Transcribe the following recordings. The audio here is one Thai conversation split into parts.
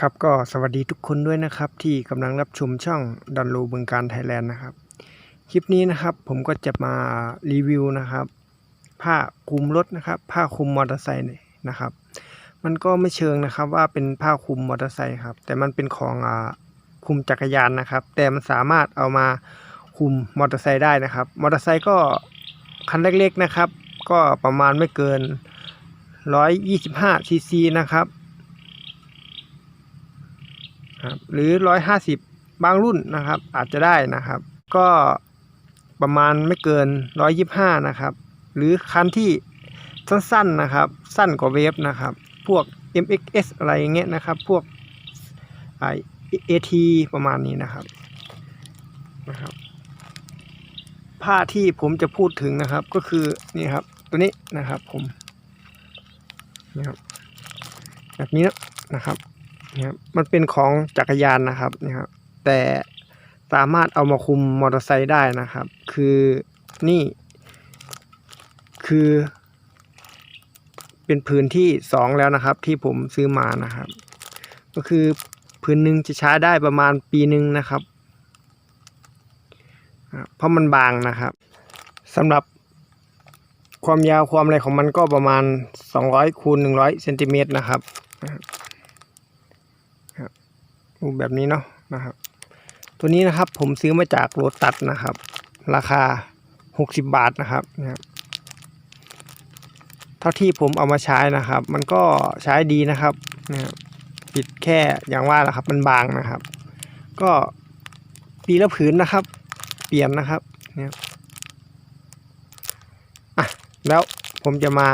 ครับก็สวัสดีทุกคนด้วยนะครับ ที่กำลังรับชมช่องดันโลบึงการไทยแลนด์นะครับ คลิปนี้นะครับผมก็จะมารีวิวนะครับ ผ้าคลุมรถนะครับ ผ้าคลุมมอเตอร์ไซค์เนี่ยนะครับ มันก็ไม่เชิงนะครับว่าเป็นผ้าคลุมมอเตอร์ไซค์ครับ แต่มันเป็นของอ่าคลุมจักรยานนะครับ แต่มันสามารถเอามาคลุมมอเตอร์ไซค์ได้นะครับมอเตอร์ไซค์ก็คันเล็กๆนะครับ ก็ประมาณไม่เกิน 125ซีซีนะครับ ครับหรือร้อยห้าสิบบางรุ่นนะครับ อาจจะได้นะครับ ก็ประมาณไม่เกินร้อยยิบห้านะครับ หรือคันที่สั้นๆนะครับ สั้นกว่าเวฟนะครับ พวก MXS อะไรอย่างเงี้ยนะครับ พวกไอเอทีประมาณนี้นะครับนะครับผ้าที่ผมจะพูดถึงนะครับก็คือนี่ครับตัวนี้นะครับผมนี่ครับแบบนี้นะครับ นะครับมันเป็นของจักรยานนะครับนะครับ แต่สามารถเอามาคุมมอเตอร์ไซค์ได้นะครับ คือนี่คือ เป็นพื้นที่สองแล้วนะครับ ที่ผมซื้อมานะครับ ก็คือพื้นหนึ่งจะใช้ได้ประมาณปีหนึ่งนะครับเพราะมันบางนะครับสำหรับความยาวความอะไรของมันก็ประมาณ 200คูณ100เซนติเมตรนะครับ รูปแบบนี้เนาะนะครับ ตัวนี้นะครับผมซื้อมาจากโรตัสนะครับ ราคา 60 บาทนะครับนะครับเท่าที่ผมเอามาใช้นะครับ มันก็ใช้ดีนะครับนะครับปิดแค่อย่างว่าแหละครับ มันบางนะครับ ก็ปีละผืนนะครับ เปลี่ยนนะครับนะครับอะแล้วผมจะมา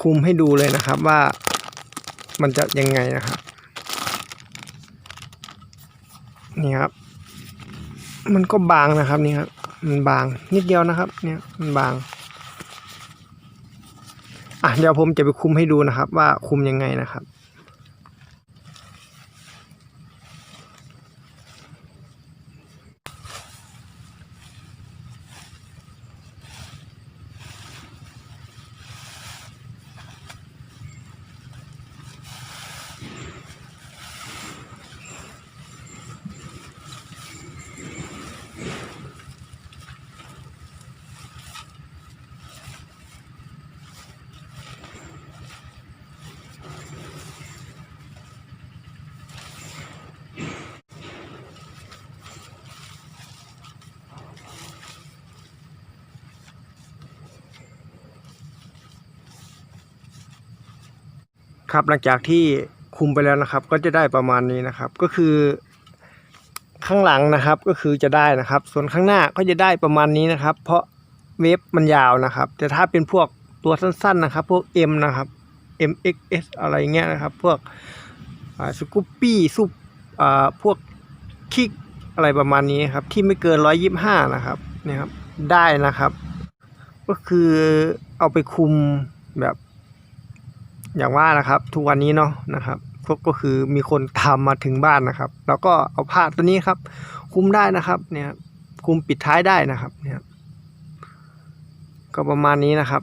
คุมให้ดูเลยนะครับว่า มันจะยังไงนะครับ นี่ครับ มันก็บางนะครับนี่ครับมันบางนิดเดียวนะครับ เนี่ยมันบาง อะเดี๋ยวผมจะไปคุมให้ดูนะครับ ว่าคุมยังไงนะครับ ครับหลังจากที่คุมไปแล้วนะครับ ก็จะได้ประมาณนี้นะครับ ก็คือข้างหลังนะครับก็คือจะได้นะครับ ส่วนข้างหน้าก็จะได้ประมาณนี้นะครับ เพราะเวฟมันยาวนะครับ แต่ถ้าเป็นพวกตัวสั้นๆนะครับ พวก M นะครับ MXS อะไรเงี้ยนะครับ พวกสกูปปี้ซุปพวกคิกอะไรประมาณนี้ครับ ที่ไม่เกินร้อยยี่ห้านะครับเนี่ยครับได้นะครับ ก็คือเอาไปคุมแบบ อย่างว่านะครับทุกวันนี้เนาะนะครับก็ก็คือมีคนทำมาถึงบ้านนะครับ แล้วก็เอาผ้าตัวนี้ครับ คุมได้นะครับ เนี่ย คุมปิดท้ายได้นะครับ เนี่ยครับก็ประมาณนี้นะครับ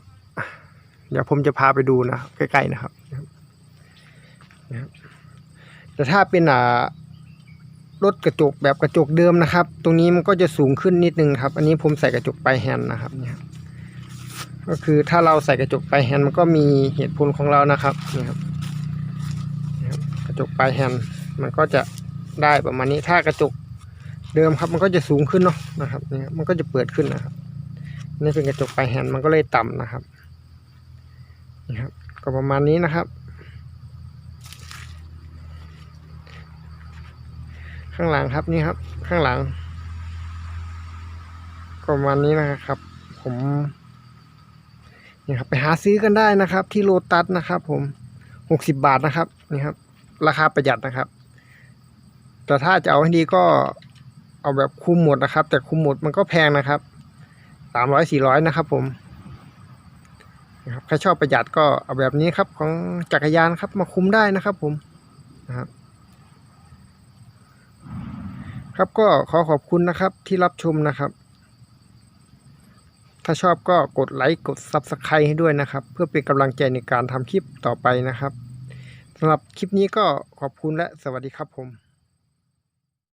เดี๋ยวผมจะพาไปดูนะใกล้ๆนะครับนะครับแต่ถ้าเป็นอ่ารถกระจกแบบกระจกเดิมนะครับ ตรงนี้มันก็จะสูงขึ้นนิดนึงครับ อันนี้ผมใส่กระจกปลายแฮนนะครับเนี่ย ก็คือถ้าเราใส่กระจกปลายแฮนด์มันก็มีเหตุผลของเรานะครับนี่ครับกระจกปลายแฮนด์มันก็จะได้ประมาณนี้ถ้ากระจกเดิมครับมันก็จะสูงขึ้นเนาะนะครับนี่ครับมันก็จะเปิดขึ้นนะครับนี่เป็นกระจกปลายแฮนด์มันก็เลยต่ำนะครับนี่ครับ ก็ประมาณนี้นะครับ ข้างหลังครับนี่ครับ ข้างหลังก็ประมาณนี้นะครับ ผม นี่ครับไปหาซื้อกันได้นะครับ ที่โลตัสนะครับ ผมหกสิบบาทนะครับนี่ครับ ราคาประหยัดนะครับ แต่ถ้าจะเอาให้ดีก็เอาแบบคุมหมดนะครับ แต่คุมหมดมันก็แพงนะครับสามร้อยสี่ร้อยนะครับ ผมนะครับใครชอบประหยัดก็เอาแบบนี้ครับ ของจักรยานครับมาคุมได้นะครับ ผมนะครับครับก็ขอขอบคุณนะครับที่รับชมนะครับ ถ้าชอบก็กดไลค์กด Subscribe ให้ด้วยนะครับ เพื่อเป็นกำลังใจในการทำคลิปต่อไปนะครับสำหรับคลิปนี้ก็ขอบคุณและสวัสดีครับผม